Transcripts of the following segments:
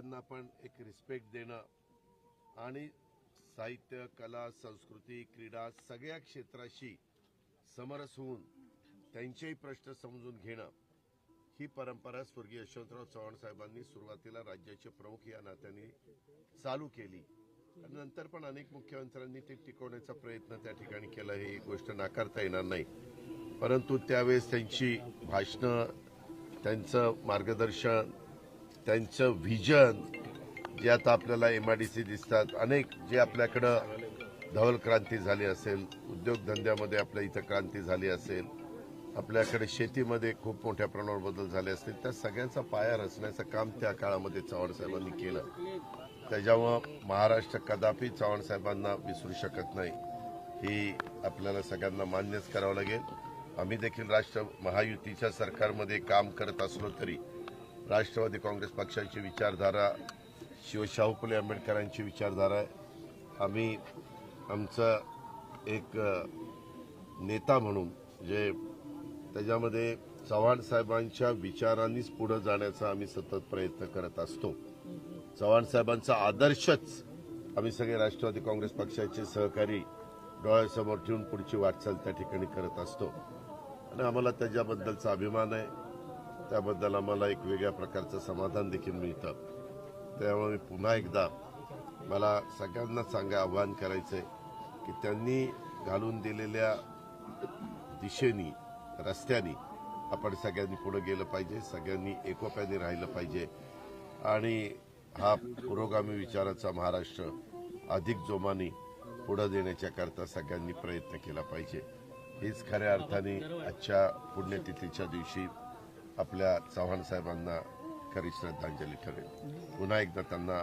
त्यांना पण एक रिस्पेक्ट देणं आणि साहित्य कला संस्कृती क्रीडा सगळ्या क्षेत्राशी समरस होऊन त्यांचेही प्रश्न समजून घेणं ही परंपरा स्वर्गीय यशवंतराव चव्हाण साहेबांनी सुरुवातीला राज्याचे प्रमुख या नात्याने चालू केली. आणि नंतर पण अनेक मुख्यमंत्र्यांनी ते टिकवण्याचा प्रयत्न त्या ठिकाणी केला ही गोष्ट नाकारता येणार नाही. परंतु त्यावेळेस त्यांची भाषणं त्यांचं मार्गदर्शन त्यांचं व्हिजन जे आता आपल्याला एम आय डी सी दिसतात अनेक जे आपल्याकडं धवल क्रांती झाली असेल उद्योगधंद्यामध्ये आपल्या इथं क्रांती झाली असेल आपल्याकडे शेतीमध्ये खूप मोठ्या प्रमाणावर बदल झाले असतील त्या सगळ्यांचा पाया रचण्याचं काम त्या काळामध्ये चव्हाण साहेबांनी केलं. त्याच्यामुळं महाराष्ट्र कदापि चव्हाण साहेबांना विसरू शकत नाही. ही आपल्याला सगळ्यांना मान्यच करावं लागेल. आम्ही देखील राष्ट्र महायुतीच्या सरकारमध्ये काम करत असलो तरी राष्ट्रवादी काँग्रेस पक्षाची विचारधारा शिव फुले आंबेडकरांची विचारधारा आहे. आम्ही आमचं एक नेता म्हणून जे त्याच्यामध्ये चव्हाण साहेबांच्या विचारांनीच पुढे जाण्याचा आम्ही सतत प्रयत्न करत असतो. चव्हाण साहेबांचा आदर्शच आम्ही सगळे राष्ट्रवादी काँग्रेस पक्षाचे सहकारी डोळ्यासमोर ठेवून पुढची वाटचाल त्या ठिकाणी करत असतो. आणि आम्हाला त्याच्याबद्दलचा अभिमान आहे. त्याबद्दल आम्हाला एक वेगळ्या प्रकारचं समाधान देखील मिळतं. त्यामुळे पुन्हा एकदा मला सगळ्यांना सांगा आव्हान आहे की त्यांनी घालून दिलेल्या दिशेनी रस्त्यानी आपण सगळ्यांनी पुढे गेलं पाहिजे सगळ्यांनी एकोप्याने राहिलं पाहिजे. आणि हा पुरोगामी विचाराचा महाराष्ट्र अधिक जोमाने पुढे देण्याच्याकरता सगळ्यांनी प्रयत्न केला पाहिजे. हीच खऱ्या अर्थाने आजच्या पुण्यतिथीच्या दिवशी आपल्या चव्हाण साहेबांना खरी श्रद्धांजली ठरेल. पुन्हा एकदा त्यांना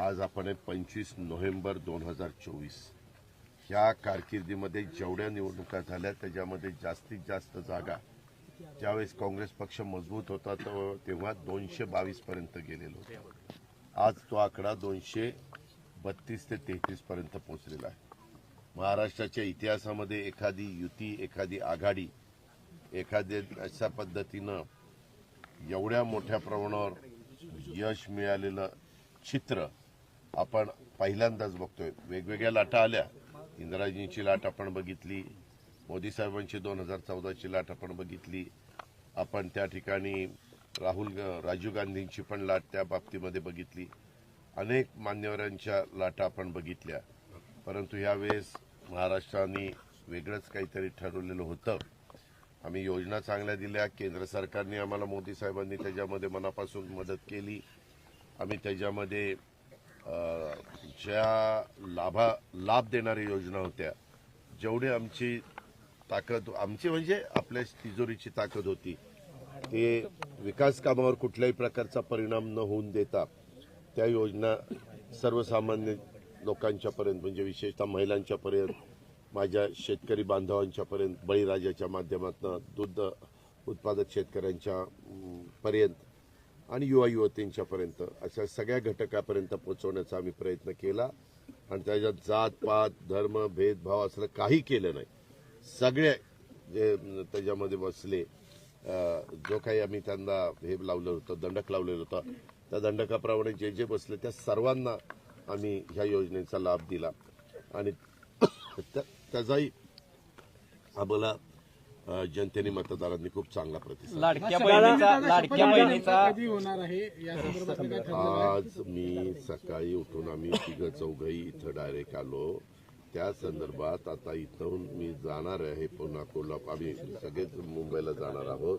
आज आपण आहे पंचवीस नोव्हेंबर दोन हजार चोवीस. ह्या कारकिर्दीमध्ये जेवढ्या निवडणुका झाल्या त्याच्यामध्ये जास्तीत जास्त जागा ज्यावेळेस काँग्रेस पक्ष मजबूत होता तो- तेव्हा दोनशे बावीस पर्यंत गेलेलो होतो. आज तो आकडा दोनशे बत्तीस ते तेहतीस पर्यंत पोहोचलेला आहे. महाराष्ट्राच्या इतिहासामध्ये एखादी युती एखादी आघाडी एखाद्या अशा पद्धतीनं एवढ्या मोठ्या प्रमाणावर यश मिळालेलं चित्र आपण पहिल्यांदाच बघतोय. वेगवेगळ्या लाटा आल्या. इंदिराजींची लाट आपण बघितली. मोदी साहेबांची दोन हजार चौदाची लाट आपण बघितली. आपण त्या ठिकाणी राहुल राजीव गांधींची पण लाट त्या बाबतीमध्ये बघितली. अनेक मान्यवरांच्या लाटा आपण बघितल्या. परंतु यावेळेस महाराष्ट्राने वेगळंच काहीतरी ठरवलेलं होतं. आम्ही योजना चांगल्या दिल्या. केंद्र सरकारने आम्हाला मोदी साहेबांनी त्याच्यामध्ये मनापासून मदत केली. आम्ही त्याच्यामध्ये ज्या लाभा लाभ देणाऱ्या योजना होत्या जेवढी आमची ताकद आमची म्हणजे आपल्या तिजोरीची ताकद होती ते विकास कामावर कुठल्याही प्रकारचा परिणाम न होऊन देता त्या योजना सर्वसामान्य लोकांच्यापर्यंत म्हणजे विशेषतः महिलांच्यापर्यंत माझ्या शेतकरी बांधवांच्यापर्यंत बळीराजाच्या माध्यमातून दूध उत्पादक शेतकऱ्यांच्या पर्यंत आणि युवा युवतींच्यापर्यंत अशा सगळ्या घटकापर्यंत पोहोचवण्याचा आम्ही प्रयत्न केला. आणि त्याच्यात जात पात धर्म भेदभाव असलं काही केलं नाही. सगळे जे त्याच्यामध्ये बसले जो काही आम्ही त्यांना हे लावलं होतं दंडक लावलेलं होतं त्या दंडकाप्रमाणे जे जे बसले त्या सर्वांना आम्ही ह्या योजनेचा लाभ दिला. आणि त्या- त्याचाही आम्हाला जनतेने मतदारांनी खूप चांगला प्रतिसाद लाडक्या बहिणीचा लाडक्या बहिणीचा कधी होणार आहे? या संदर्भात काय ठरलं आज मी सकाळी उठून आम्ही तिघं चौघही इथं डायरेक्ट आलो. त्या संदर्भात आता इथून मी जाणार आहे पुन्हा कोल्हापूर. आम्ही सगळेच मुंबईला जाणार आहोत.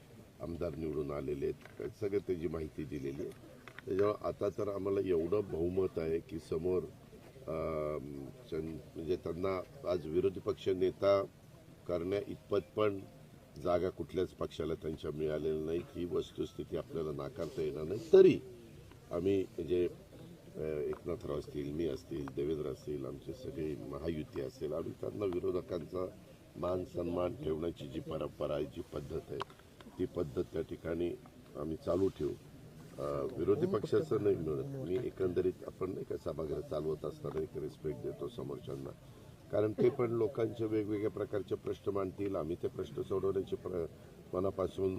आमदार निवडून आलेले आहेत. सगळे त्याची माहिती दिलेली आहे. त्याच्यामुळे आता तर आम्हाला एवढं बहुमत आहे की समोर म्हणजे त्यांना आज विरोधी पक्ष नेता करण्या इतपत पण जागा कुठल्याच पक्षाला त्यांच्या मिळालेल्या नाही ही वस्तुस्थिती आपल्याला नाकारता येणार नाही. तरी आम्ही म्हणजे एकनाथराव असतील मी असतील देवेंद्र असतील आमचे सगळे महायुती असेल आम्ही त्यांना विरोधकांचा मान सन्मान ठेवण्याची जी परंपरा आहे जी पद्धत आहे ती पद्धत त्या ठिकाणी आम्ही चालू ठेवू. विरोधी पक्षाचं नाही मिळत. मी एकंदरीत आपण नाही का सभागृह चालवत असताना एक रिस्पेक्ट देतो समोरच्यांना. कारण ते पण लोकांचे वेगवेगळ्या प्रकारचे प्रश्न मांडतील. आम्ही ते प्रश्न सोडवण्याचे प्र मनापासून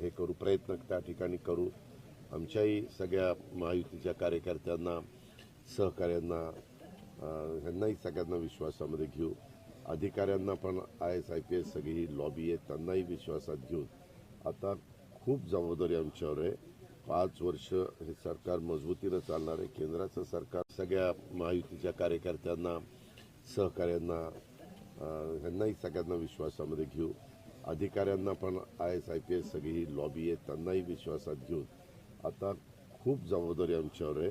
हे करू प्रयत्न त्या ठिकाणी करू. आमच्याही सगळ्या महायुतीच्या कार्यकर्त्यांना सहकाऱ्यांना ह्यांनाही सगळ्यांना विश्वासामध्ये घेऊ. अधिकाऱ्यांना पण I S I P S सगळी ही लॉबी आहे त्यांनाही विश्वासात घेऊन आता खूप जबाबदारी आमच्यावर आहे. पाच वर्ष हे सरकार मजबूतीनं चालणार आहे. केंद्राचं सरकार सगळ्या महायुतीच्या कार्यकर्त्यांना सहकाऱ्यांना ह्यांनाही सगळ्यांना विश्वासामध्ये घेऊ. अधिकाऱ्यांना पण I S I P S सगळी ही लॉबी आहे त्यांनाही विश्वासात घेऊन. आता खूप जबाबदारी आमच्यावर आहे.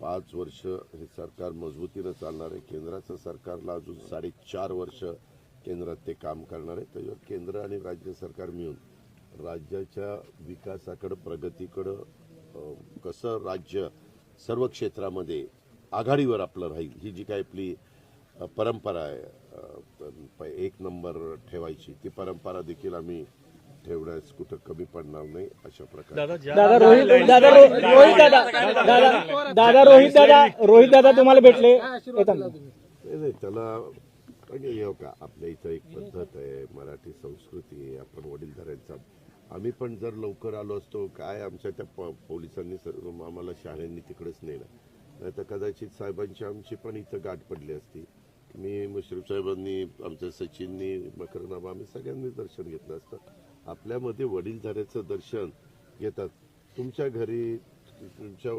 पाच वर्ष हे सरकार मजबूतीनं चालणार आहे. केंद्राचं सरकारला अजून साडेचार वर्ष केंद्रात ते काम करणार आहे. त्याच्यावर केंद्र आणि राज्य सरकार मिळून राज्याच्या विकासाकडं प्रगतीकडं कसं राज्य सर्व क्षेत्रामध्ये आघाडीवर आपलं राहील ही जी काही आपली परंपरा आहे एक नंबर ठेवायची ती परंपरा देखील आम्ही ठेवण्यास कुठं कमी पडणार नाही अशा प्रकारे. दादा रोहित दादा रोहित दादा दादा दादा रोहित दादा रोहित दादा तुम्हाला भेटले. त्याला म्हणजे हे का आपल्या इथं एक पद्धत आहे मराठी संस्कृती आहे आपण वडीलधाऱ्यांचा. आम्ही पण जर लवकर आलो असतो काय आमच्या त्या प- पोलिसांनी आम्हाला शाळांनी तिकडेच नेलं. नाही तर कदाचित साहेबांची आमची पण इथं गाठ पडली असती. मी मुश्रीफ साहेबांनी आमच्या सचिननी मकरनामा आम्ही सगळ्यांनी दर्शन घेतलं असतं. आपल्यामध्ये वडीलधाऱ्याचं दर्शन घेतात. तुमच्या घरी तुमच्या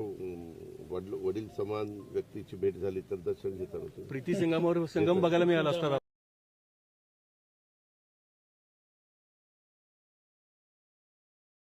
वडील समान व्यक्तीची भेट झाली तर दर्शन घेताना प्रीती संगमावर संगम बघायला मिळाला असता.